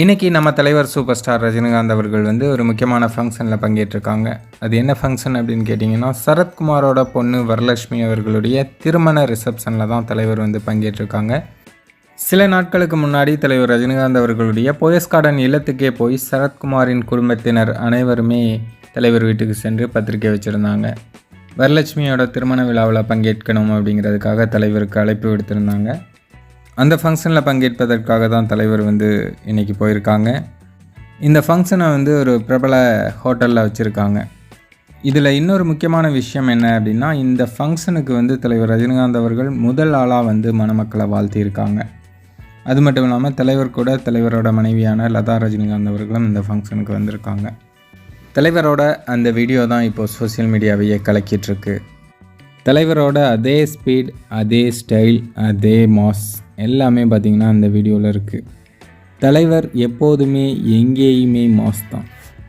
இன்றைக்கி நம்ம தலைவர் சூப்பர் ஸ்டார் ரஜினிகாந்த் அவர்கள் வந்து ஒரு முக்கியமான ஃபங்க்ஷனில் பங்கேற்றிருக்காங்க. அது என்ன ஃபங்க்ஷன் அப்படின்னு கேட்டிங்கன்னா சரத்குமாரோட பொண்ணு வரலட்சுமி அவர்களுடைய திருமண ரிசப்ஷனில் தான் தலைவர் வந்து பங்கேற்றிருக்காங்க. சில நாட்களுக்கு முன்னாடி தலைவர் ரஜினிகாந்த் அவர்களுடைய போயஸ் கார்டன் இல்லத்துக்கே போய் சரத்குமாரின் குடும்பத்தினர் அனைவருமே தலைவர் வீட்டுக்கு சென்று பத்திரிக்கை வச்சுருந்தாங்க. வரலட்சுமியோட திருமண விழாவில் பங்கேற்கணும் அப்படிங்கிறதுக்காக தலைவருக்கு அழைப்பு விடுத்திருந்தாங்க. அந்த ஃபங்க்ஷனில் பங்கேற்பதற்காக தான் தலைவர் வந்து இன்றைக்கி போயிருக்காங்க. இந்த ஃபங்க்ஷனை வந்து ஒரு பிரபல ஹோட்டலில் வச்சுருக்காங்க. இதில் இன்னொரு முக்கியமான விஷயம் என்ன அப்படின்னா இந்த ஃபங்க்ஷனுக்கு வந்து தலைவர் ரஜினிகாந்த் அவர்கள் முதல் ஆளாக வந்து மணமக்களை வாழ்த்தியிருக்காங்க. அது மட்டும் இல்லாமல் தலைவர் கூட தலைவரோட மனைவியான லதா ரஜினிகாந்த் அவர்களும் இந்த ஃபங்க்ஷனுக்கு வந்திருக்காங்க. தலைவரோட அந்த வீடியோ தான் இப்போது சோஷியல் மீடியாவையே கலக்கிட்டுருக்கு தலைவரோட அதே ஸ்பீட் அதே ஸ்டைல் அதே மாஸ் எல்லாமே பார்த்திங்கன்னா அந்த வீடியோவில் இருக்குது. தலைவர் எப்போதுமே எங்கேயுமே மாஸ் தான்.